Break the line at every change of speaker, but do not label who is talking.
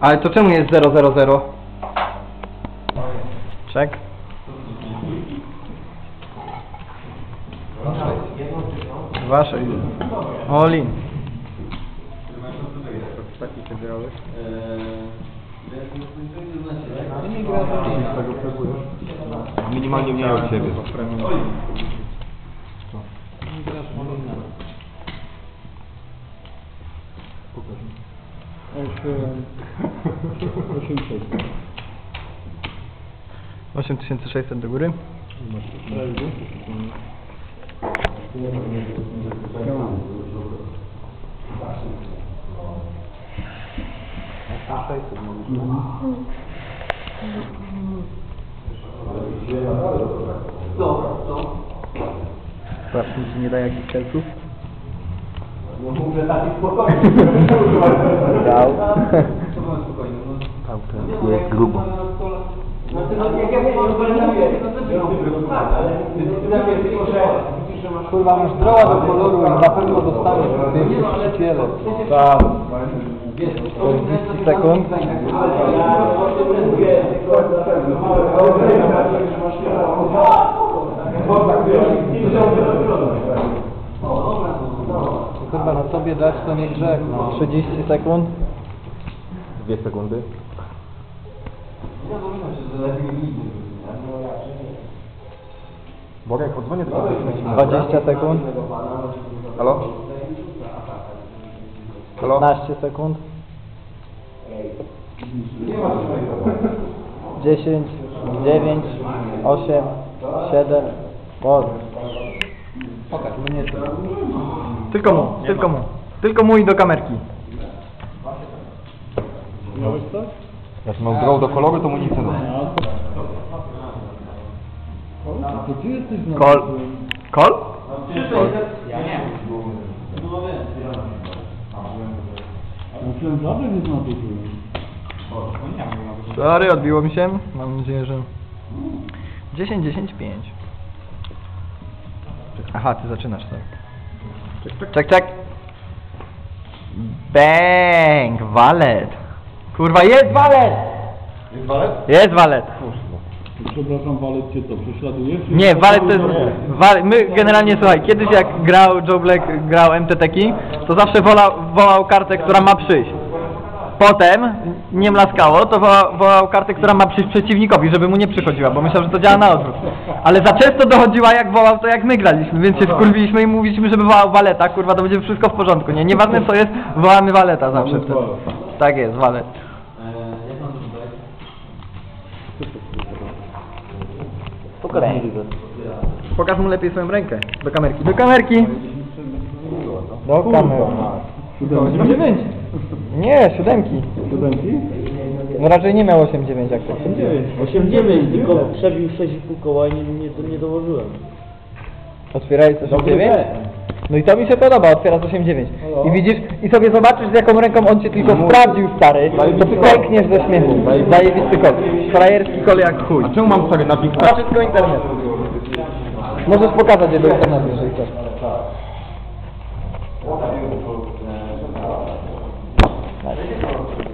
Ale to czemu jest 000? Czek. Dwa, sześć. Oli.
Minimalnie mniej od ciebie.
Pokaż mi. 8, 8600. 8600 do góry. Sprawdźmy, czy nie da jakichś celków celców. Dał.
Jest grubo.
Kurwa, masz droga do koloru i na pewno dostaniesz w tym przyjaciele. Tak. 40 sekund. Tobie dać to nie grzech, no. 30 sekund.
Dwie sekundy. Borek, odzwonię tylko do
20 sekund.
Halo? Halo?
15 sekund. 10, 9, 8, 7, Boże. Pokaż, bo nie Tylko mu, tylko mu. Tylko mu i do kamerki.
Jak miał grał do koloru, to mu nic nie da.
Kol. Kol? Sorry, odbiło mi się. Mam nadzieję, że... 10, 10, 5. Aha, ty zaczynasz, tak. Czek, czek. Bang! Walet! Kurwa, jest walet!
Jest walet?
Jest walet!
Przepraszam, Walet cię to prześladuje? czy-
Nie, walet to jest... Walet, my generalnie, słuchaj, kiedyś jak grał Joe Black, grał MTTki, to zawsze wolał, wołał kartę, która ma przyjść. Potem, nie mlaskało, to wołał, wołał kartę, która ma przyjść przeciwnikowi, żeby mu nie przychodziła, bo myślał, że to działa na odwrót. Ale za często dochodziła jak wołał to jak my graliśmy, więc się wkurwiliśmy i mówiliśmy, żeby wołał waleta, kurwa, to będzie wszystko w porządku, nie? Nieważne co jest, wołamy waleta zawsze wtedy. Tak jest, walet. Pokaż mu lepiej swoją rękę. Do kamerki. Do kamerki! Do kamerki.
Siódemki?
Nie, siódemki.
Siódemki?
No raczej nie miał 8-9 jak to.
8-9, tylko przebił 6,5 koła i nie, nie, nie dołożyłem.
Otwieraj z 8-9? No i to mi się podoba, otwiera z 8-9. I widzisz, i sobie zobaczysz z jaką ręką on cię tylko sprawdził stary, to ty pękniesz ze śmiechu. Zajebisty kol. Frajerski kol jak chuj.
A czemu mam stary na Big
Na wszystko internet. Możesz pokazać je do internetu, jeżeli chcesz. Thank you.